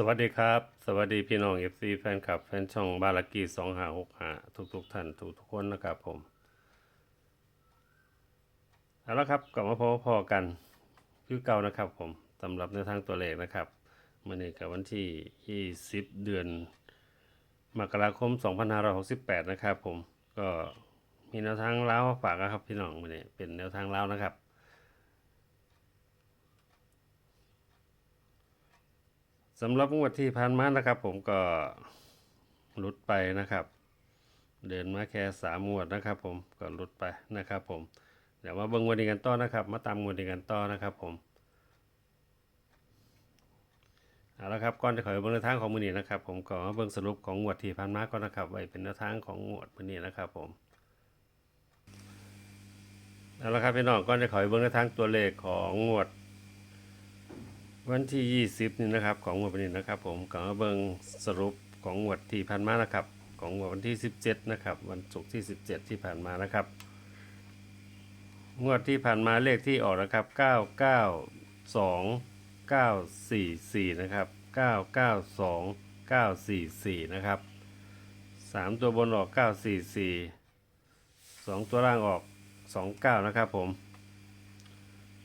สวัสดีครับ สวัสดีพี่น้อง FC แฟนคลับ แฟนช่องบาลากีสองหาหกหาทุกทุกท่านทุกทุกคนนะครับผมเอาละครับกลับมาพบพอกันคือเก่านะครับผมสำหรับในวทางตัวเลขนะครับมื่อนี้กับวันที่ 20 เดือนมกราคม 2568 นะครับผมก็มีแนวทางเล้าฝากนะครับพี่น้องมื่อนี้เป็นแนวทางเล้านะครับ สำหรับงวดที่ผ่านมานะครับ ผมก็หลุดไปนะครับ เดินมาแค่สามงวดนะครับ ผมก็หลุดไปนะครับ ผมเดี๋ยวมาเบิ่งงวดนี้กันต่อนะครับ มาตามงวดนี้กันต่อนะครับ ผมเอาละครับก่อนจะขอเบิ่งแนวทางของมือนี้นะครับ ผมก็มาเบิ่งสรุปของงวดที่ผ่านมาก่อนนะครับไว้เป็นแนวทางของงวดมือนี้นะครับ ผมเอาละครับพี่น้องก่อนจะขอเบิ่งแนวทางตัวเลขของงวด วันที่ 20 นี่นะครับของงวดวันนี้นะครับ ผมก็มาเบิงสรุปของงวดที่ผ่านมานะครับ ของงวดวันที่ 17 นะครับ วันศุกร์ที่ 17 ที่ผ่านมานะครับ งวดที่ผ่านมาเลขที่ออกนะครับ 992 944 นะครับ 992 944 นะครับ 3 ตัวบนออก 944 2 ตัวล่างออก 29 นะครับผม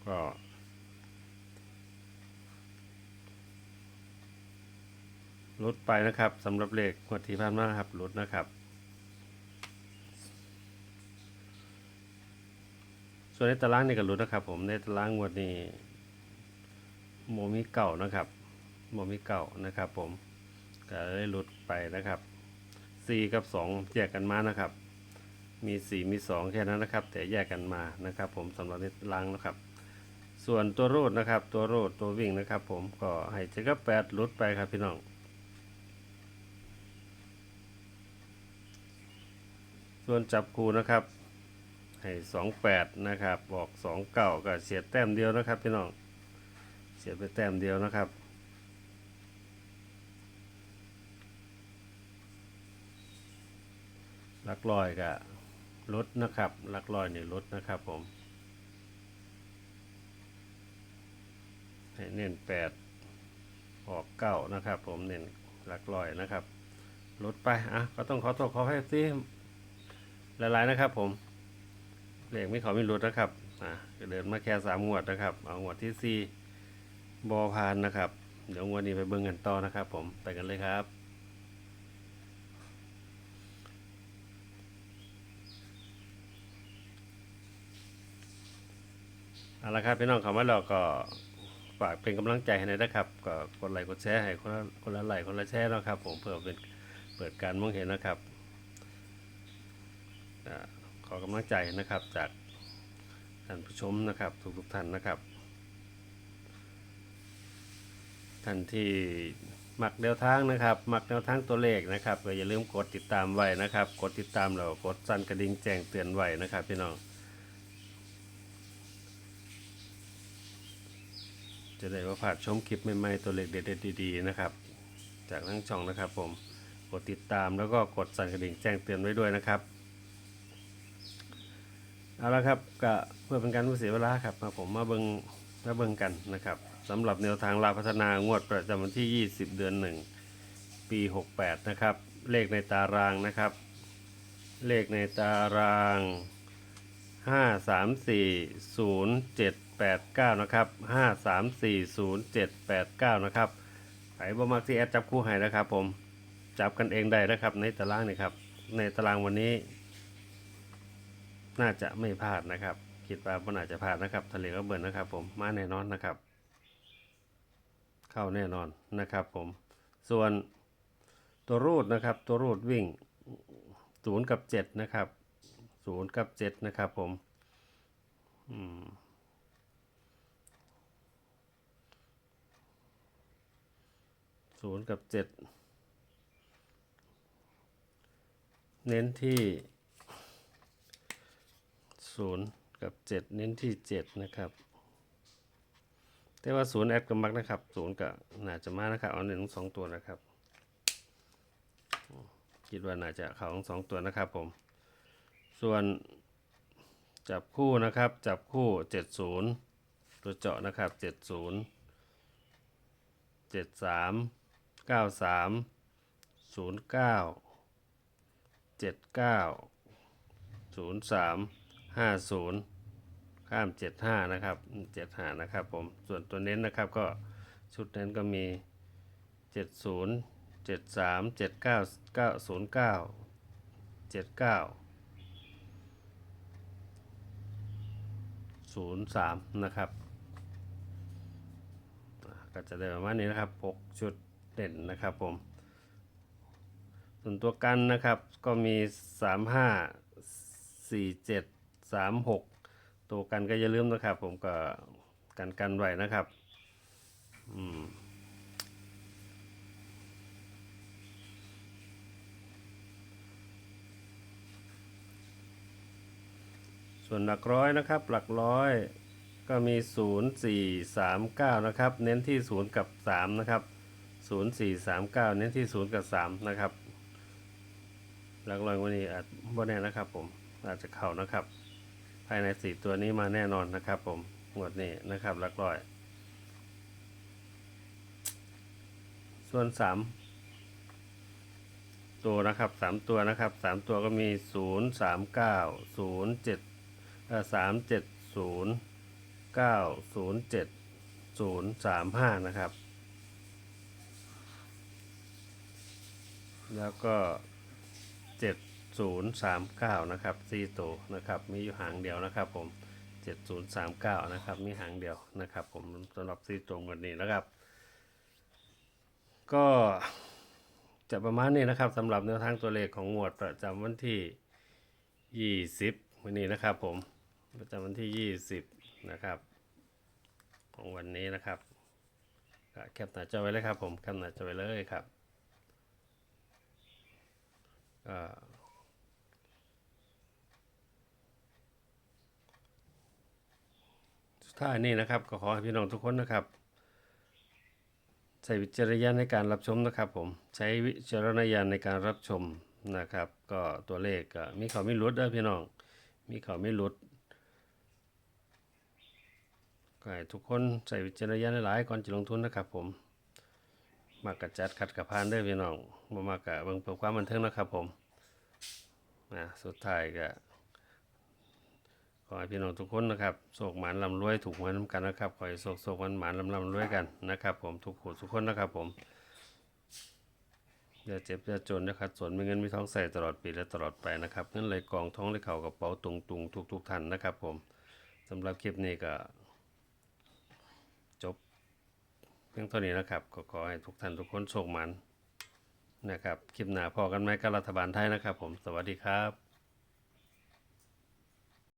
ก็ ลดไปนะครับสำหรับเลขงวที่ผ่านมานะครับลดนะครับ ส่วนในตารางนี่ก็ลดนะครับ ผมในตารางงวดนี้โมมีเก่านะครับโมมีเก่านะครับ ผมก็ได้ลดไปนะครับ4กับ2แยกกันมานะครับ มี 4 มี 2 แค่นั้นนะครับ แต่แยกกันมานะครับ ผมสำหรับในตารางนะครับส่วนตัวรูดนะครับ ตัวรูดตัววิ่งนะครับ ผมก็ให้เจ็ดกับแปดลดไปครับพี่น้อง ส่วนจับคูนะครับให้สองแปดนะครับบอกสองเก้าก็เสียแต้มเดียวนะครับพี่น้องเสียไปแต้มเดียวนะครับลักลอยก็ลดนะครับลักลอยนี่ลดนะครับผมให้เน้นแปดออกเก้านะครับ ผมเน้นลักลอยนะครับลดไปอะก็ต้องขอโทษขอให้ ซีหลายนะครับ ผมเลขไม่ขอไม่ลดนะครับอะเดินมาแค่สามงวดนะครับ เอางวดที่สี่บอพานนะครับ เดี๋ยวงวดนี้ไปเบิ่งกันต่อนะครับ ผมไปกันเลยครับเอาละครับพี่น้องคำว่าเราก็ฝากเป็นกำลังใจให้หน่อยนะครับ ก็กดไลค์กดแชร์ให้คนละคนละไลค์คนละแชร์นะครับ ผมเพื่อเป็นเปิดการมองเห็นนะครับ ขอกำลังใจนะครับจากท่านผู้ชมนะครับทุกๆท่านนะครับ ท่านที่มักแนวทางนะครับ มักแนวทางตัวเลขนะครับก็อย่าลืมกดติดตามไว้นะครับ กดติดตามแล้วกดสั่นกระดิ่งแจ้งเตือนไว้นะครับพี่น้องจะได้ว่าผ่านชมคลิปใหม่ๆตัวเล็กเด็ดๆดีๆนะครับ จากทั้งช่องนะครับผมกดติดตามแล้วก็กดสั่นกระดิ่งแจ้งเตือนไว้ด้วยนะครับ เอาละครับก็เพื่อเป็นการเสียเวลาครับมาผมมาเบิงมาเบิงกันนะครับสำหรับแนวทางลาพัฒนางวดประจำวันที่ 20 เดือน 1 ปี 68 นะครับ เลขในตารางนะครับ เลขในตารางห้าสามสี่ศูนย์เจ็ดแปดเก้านะครับห้าสามสี่ศูนย์เจ็ดแปดเก้านะครับไผ่บ่มักที่แอดจับคู่ให้นะครับผมจับกันเองได้นะครับในตารางนี่ครับในตารางวันนี้ น่าจะไม่พลาดนะครับคิดว่าบ่น่าจะพลาดนะครับทะเลก็เบิร์นนะครับ ผมมาแน่นอนนะครับ เข้าแน่นอนนะครับ ผม ส่วนตัวรูดนะครับ ตัวรูดวิ่งศูนย์กับเจ็ดนะครับศูนย์กับเจ็ดนะครับ ผมอืมศูนย์กับเจ็ดเน้นที่ ศูนย์กับเจ็ดเน้นที่เจ็ดนะครับ แต่ว่าศูนย์แอดกับมักนะครับศูนย์กับน่าจะมานะครับเอาหนึ่งสองตัวนะครับ คิดว่าน่าจะเขาทั้งสองตัวนะครับผม ส่วนจับคู่นะครับ จับคู่70ตัวเจาะนะครับ70 73เก้าสามศูนย์เก้าเจ็ดเก้าศูนย์สาม ห้าศูนย์ข้ามเจ็ดห้านะครับเจ็ดห้านะครับผมส่วนตัวเน้นนะครับก็ชุดเน้นก็มีเจ็ดศูนย์เจ็ดสามเจ็ดเก้าเก้าศูนย์เก้าเจ็ดเก้าศูนย์สามนะครับก็จะได้ประมาณนี้นะครับ6ชุดเด่นนะครับผมส่วนตัวกันนะครับก็มี35 47 36 ตัวกันก็อย่าลืมนะครับ ผมก็กันกันไว้นะครับอืมส่วนหลักร้อยนะครับ หลักร้อยก็มี 0 4 3 9 นะครับ เน้นที่ 0 กับ 3 นะครับ 0 4 3 9 เน้นที่ 0 กับ 3 นะครับ หลักร้อยวันนี้อาจบ่แน่นะครับผม อาจจะเข้านะครับ ภายในสี่ตัวนี้มาแน่นอนนะครับ ผมหมดนี้นะครับลักร้อย ส่วนสามตัวนะครับสามตัวนะครับสามตัวก็มีศูนย์สามเก้าศูนย์เจ็ดสามเจ็ดศูนย์เก้าศูนย์เจ็ดศูนย์สามห้านะครับ แล้วก็เจ็ด 7039 นะครับ4ตัวนะครับ มีอยู่หางเดียวนะครับผม 7039 นะครับ มีหางเดียวนะครับผมสำหรับ4ตัววันนี้นะครับ ก็จะประมาณนี้นะครับสำหรับแนวทางตัวเลขของงวดประจำวันที่ 20 วันนี้นะครับผมประจำวันที่ 20 นะครับ ของวันนี้นะครับแคปหน้าจอไว้เลยครับผมแคปหน้าจอไว้เลยครับก็สุด ท้ายนี้นะครับ ก็ขอให้พี่น้องทุกคนนะครับ ใช้วิจารณญาณในการรับชมนะครับ ผมใช้วิจารณญาณในการรับชมนะครับ ก็ตัวเลขก็มีเขาไม่หลุดเด้อพี่น้อง มีเขาไม่หลุดก็ให้ทุกคนใส่วิจารณญาณหลายๆก่อนจะลงทุนนะครับ ผม มากกะจัดขัดกะพานด้อพี่น้องบ่มากกะเบิ่งเพื่อความบันเทิงนะครับ ผมนะสุดท้ายก็ ให้พี่น้องทุกคนนะครับโศกหมานลำรวยถูกหวยน้ำกันนะครับขอให้โศกโศกหวานหมานลำลำรวยกันนะครับผมทุกผู้ทุกคนนะครับผมอย่าเจ็บอย่าจนนะครับส่วนมีเงินมีทองใส่ตลอดปีและตลอดไปนะครับเงินไหลกองท้องไหลเข่ากระเป๋าตุงตุงทุกทุกท่านนะครับผมสำหรับคลิปนี้ก็จบเพียงเท่านี้นะครับก็ขอให้ทุกท่านทุกคนโชคมันนะครับคลิปหน้าพอกันไหมกับรัฐบาลไทยนะครับผมสวัสดีครับ